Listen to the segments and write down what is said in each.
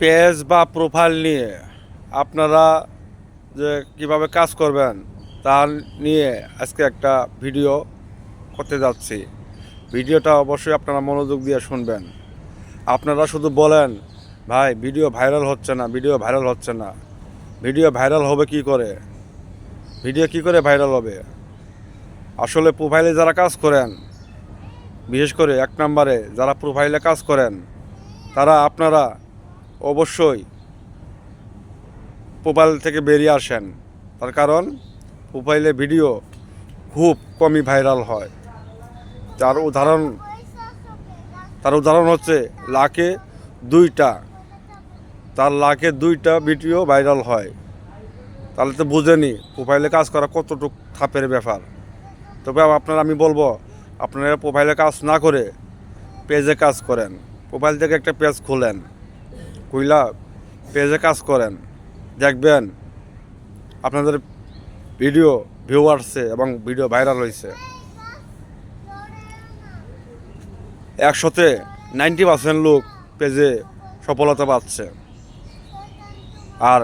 Page বা profile নিয়ে আপনারা যে কীভাবে কাজ করবেন তা নিয়ে আজকে একটা ভিডিও করতে যাচ্ছি। ভিডিওটা অবশ্যই আপনারা মনোযোগ দিয়ে শুনবেন। আপনারা শুধু বলেন, ভাই, ভিডিও ভাইরাল হচ্ছে না, ভিডিও ভাইরাল হচ্ছে না। ভিডিও ভাইরাল হবে কি করে? ভিডিও কি করে ভাইরাল হবে? আসলে প্রোফাইলে যারা কাজ করেন, বিশেষ করে এক নম্বরে যারা প্রোফাইলে কাজ করেন, তারা আপনারা অবশ্যই প্রোফাইল থেকে বেরিয়ে আসেন। তার কারণ প্রোফাইলে ভিডিও খুব কমই ভাইরাল হয়। তার উদাহরণ তার উদাহরণ হচ্ছে লাখে দুইটা, তার লাখে দুইটা ভিডিও ভাইরাল হয়। তাহলে তো বুঝেনি প্রোফাইলে কাজ করা কতটুক থাপের ব্যাপার। তবে আপনার, আমি বলব, আপনারা প্রোফাইলে কাজ না করে পেজে কাজ করেন। প্রোফাইল থেকে একটা পেজ খুলেন। খুইলা পেজে কাজ করেন, দেখবেন আপনাদের ভিডিও ভিউ আসছে এবং ভিডিও ভাইরাল হয়েছে একশোতে নাইনটি পার্সেন্ট লোক পেজে সফলতা পাচ্ছে। আর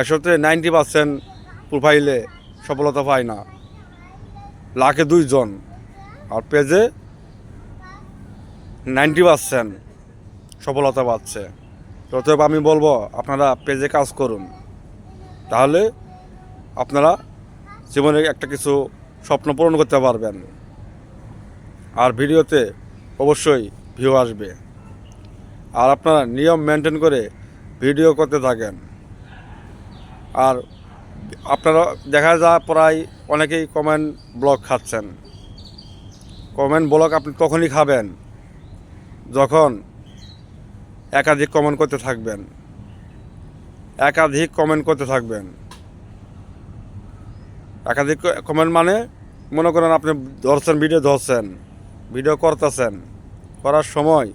একশোতে নাইনটি পার্সেন্ট প্রোফাইলে সফলতা পায় না। লাখে দুইজন। আর পেজে নাইনটি পার্সেন্ট সফলতা পাচ্ছে। অতএব আমি বলব, আপনারা পেজে কাজ করুন। তাহলে আপনারা জীবনে একটা কিছু স্বপ্ন পূরণ করতে পারবেন। আর ভিডিওতে অবশ্যই ভিউ আসবে। আর আপনারা নিয়ম মেনটেন করে ভিডিও করতে থাকেন। আর আপনারা, দেখা যায় প্রায় অনেকেই কমেন্ট ব্লক খাচ্ছেন। কমেন্ট ব্লক আপনি তখনই খাবেন, যখন একাধিক কমেন্ট করতে থাকবেন। একাধিক কমেন্ট করতে থাকবেন। একাধিক কমেন্ট মানে মনে করেন আপনি ধরছেন ভিডিও ধরছেন ভিডিও করতেছেন, করার সময়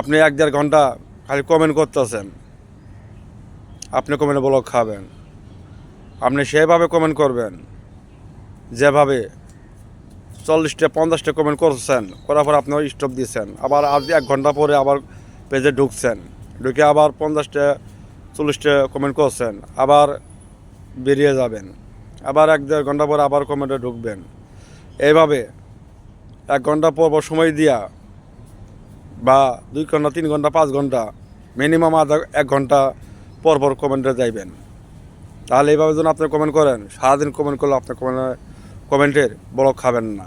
আপনি এক দেড় ঘণ্টা খালি কমেন্ট করতেছেন। আপনি কমেন্টে ব্লক খাবেন। আপনি সেভাবে কমেন্ট করবেন, যেভাবে চল্লিশটা, পঞ্চাশটা কমেন্ট করছেন, করার পর আপনি স্টপ দিয়েছেন আবার আজ এক ঘণ্টা পরে আবার পেজে ঢুকছেন। ঢুকে আবার পঞ্চাশটা, চল্লিশটা কমেন্ট করছেন। আবার বেরিয়ে যাবেন। আবার এক দেড় ঘণ্টা পরে আবার কমেন্টে ঢুকবেন। এইভাবে এক ঘণ্টা পর সময় দিয়া বা দুই ঘণ্টা, তিন ঘণ্টা, পাঁচ ঘণ্টা মিনিমাম আধা এক ঘণ্টা পর পর কমেন্টে যাইবেন। তাহলে এইভাবে যেন আপনি কমেন্ট করেন, সারাদিন কমেন্ট করলে আপনি কমেন্টে কমেন্টের ব্লক খাবেন না।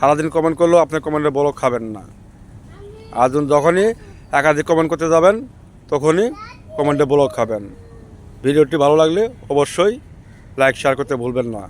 সারাদিন কমেন্ট করলেও আপনি কমেন্টের ব্লক খাবেন না। আর যখন- যখনই একাধিক কমেন্ট করতে যাবেন, তখনই কমেন্টে ব্লক খাবেন। ভিডিওটি ভালো লাগলে অবশ্যই লাইক, শেয়ার করতে ভুলবেন না।